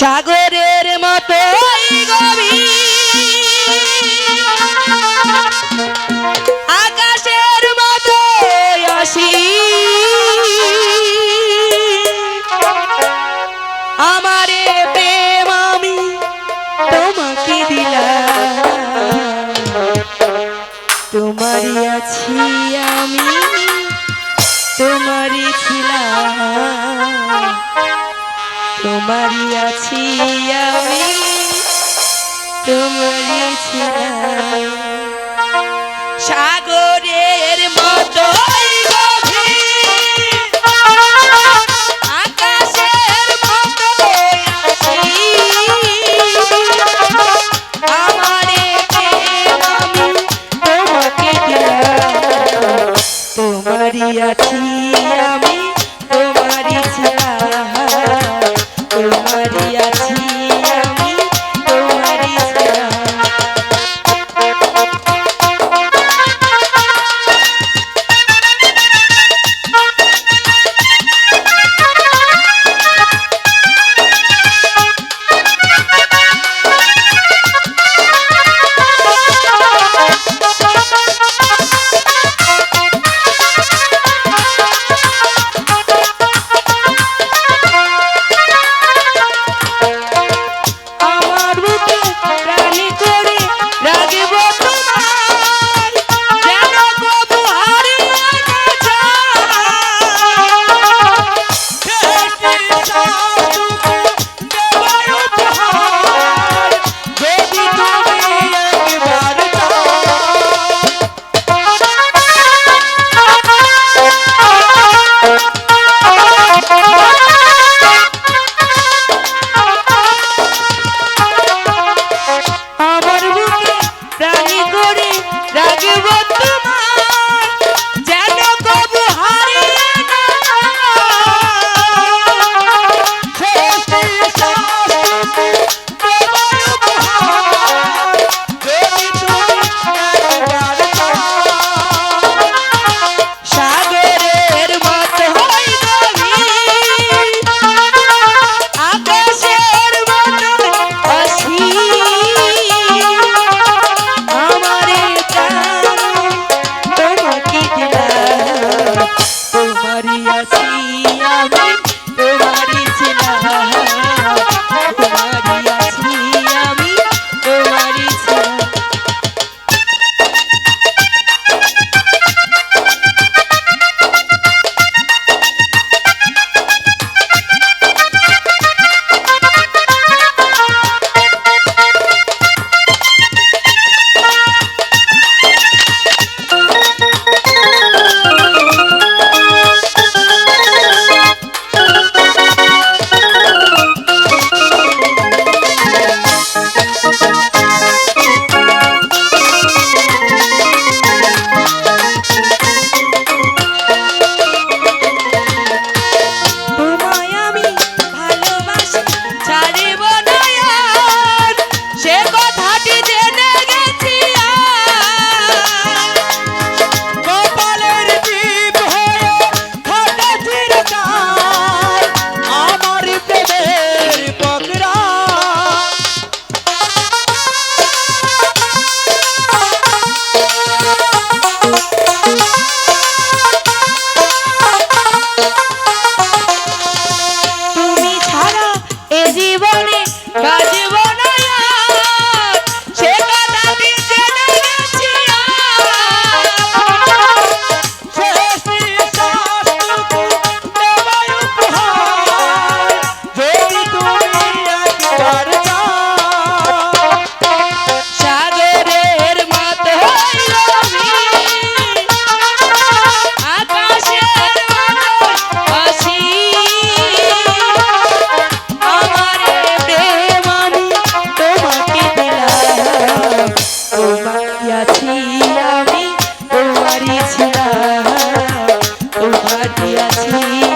সাগরের মতো আকাশের মতো আসি আমারে প্রেম আমি তোমাকে দিলাম। তোমারই আছি আমি, তোমারই ছিলাম। তোমারই আছি আমি। তোমারই ছিলাম বাকি আছি।